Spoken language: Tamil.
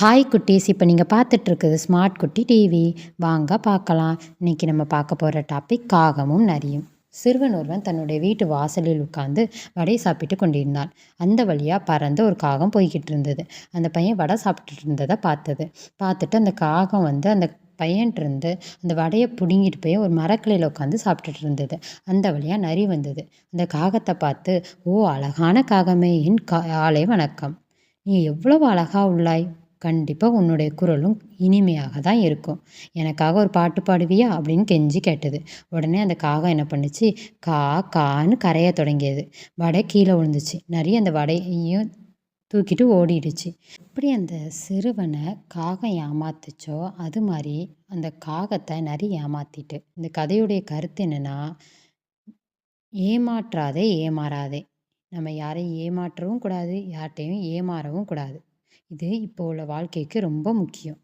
ஹாய் குட்டீஸ். இப்போ நீங்கள் பார்த்துட்ருக்குது ஸ்மார்ட் குட்டி டிவி வாங்க பார்க்கலாம். இன்றைக்கி நம்ம பார்க்க போகிற டாபிக் காகமும் நரியும். சிறுவன் ஒருவன் தன்னுடைய வீட்டு வாசலில் உட்கார்ந்து வடை சாப்பிட்டு கொண்டிருந்தான். அந்த வழியாக பறந்து ஒரு காகம் போய்கிட்டு இருந்தது. அந்த பையன் வடை சாப்பிட்டுட்டு இருந்ததை பார்த்தது. பார்த்துட்டு அந்த காகம் வந்து அந்த பையன்ட்டிருந்து அந்த வடையை பிடுங்கிட்டு போய் ஒரு மரக்கிளையில் உட்காந்து சாப்பிட்டுட்டு இருந்தது. அந்த வழியாக நரி வந்தது. அந்த காகத்தை பார்த்து ஓ அழகான காகமே. என் காலை வணக்கம். நீ எவ்வளவு அழகா உள்ளாய். கண்டிப்பாக உன்னுடைய குரலும் இனிமையாக தான் இருக்கும். எனக்காக ஒரு பாட்டு பாடுவியா? அப்படின்னு கெஞ்சி கேட்டது. உடனே அந்த காகம் என்ன பண்ணுச்சு? கா கான்னு கரைய தொடங்கியது. வடை கீழே விழுந்துச்சு. நிறைய அந்த வடையையும் தூக்கிட்டு ஓடிடுச்சு. எப்படி அந்த சிறுவனை காகம் ஏமாத்துச்சோ அது மாதிரி அந்த காகத்தை நரி ஏமாத்திட்டு இந்த கதையுடைய கருத்து என்னென்னா ஏமாற்றாதே ஏமாறாதே. நம்ம யாரையும் ஏமாற்றவும் கூடாது யார்கிட்டையும் ஏமாறவும் கூடாது. இது இப்போ உள்ள வாழ்க்கைக்கு ரொம்ப முக்கியம்.